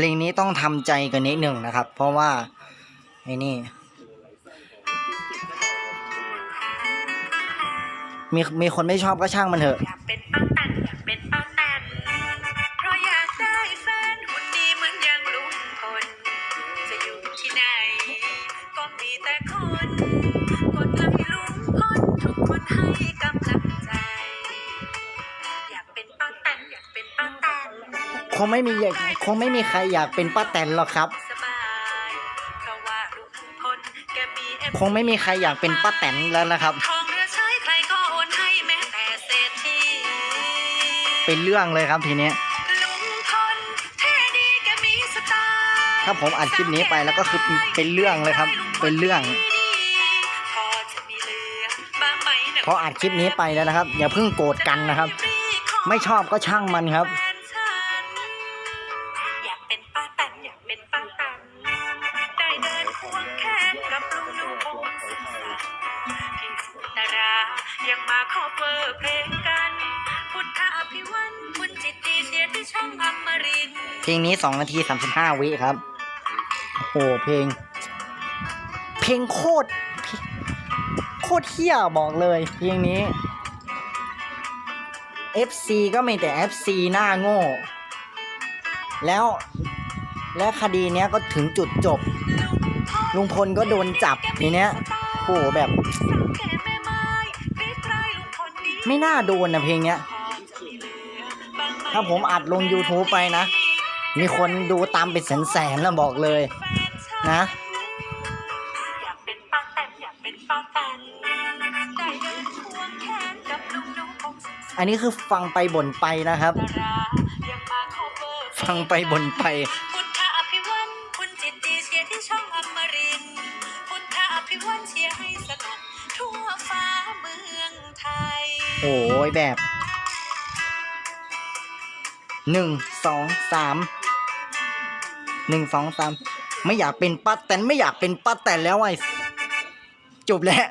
เพลงนี้ต้องทำใจกันนิดหนึ่งนะครับ เพราะว่าไอ้นี่ มีมีคนไม่ชอบก็ช่างมันเถอะ อยากเป็นป้าแตนอยากเป็นป้าแตนเพราะอยากได้แฟนหุ่นดีเหมือนอย่างลุงพลจะอยู่ที่ไหน ก็มีแต่ งไม่มีคงไม่มีใครอยากเป็นป้าแตนหรอกครับสบายเพราะว่าลุงพลแกมี FC คงไม่มีใครอยากเป็นป้าแตนแล้วนะครับทองเรือใช้ใครก็โอนให้แม้แต่เศรษฐีเป็นเรื่องเลยครับทีเนี้ยลุงพลเท่ดีแกมีสไตล์ถ้าผมอัดคลิปนี้ไปแล้วก็คือเป็นเรื่องเลยครับ เป็นเรื่องพอจะมีเหลือบ้างไหมนะเพราะอัดคลิปนี้ไปแล้วนะครับ อย่าเพิ่งโกรธกันนะครับ ไม่ชอบก็ช่างมันครับ วงแขนกับลุงลุงพงศิษฐ์พี่สุตรายังมาขอเวอร์เพลงกัน พุทธอภิวันคุณจิตตีเสียที่ช่องอมรินทร์เพลงนี้2นาที35วิครับ โอ้โหเพลง เพลงโคตร โคตรเที่ยบอกเลยเพลงนี้ FC ก็ม่แต่ FC หน้าโง่ แล้วและคดีเนี้ยก็ถึงจุดจบ ลุงพลก็โดนจับทีเนี้ยโอ้โหแบบ ไม่น่าโดนนะเพลงเนี้ย ถ้าผมอัดลง YouTube ไปนะ มีคนดูตามเป็นแสนๆแล้วบอกเลยนะอยากเป็นป้าแตนอยากเป็นป้าแตนได้เดินควงแขนกับลุงลุงพงศิษฐ์อันนี้คือฟังไปบ่นไปนะครับ ฟังไปบ่นไป ภิวันเชียร์ให้สนุกทั่วฟ้าเมืองไทย โอ้ยแบบหนึ่งสองสามหนึ่งสองสามไม่อยากเป็นป้าแตนไม่อยากเป็นป้าแตนแล้วไอ้จบแล้ว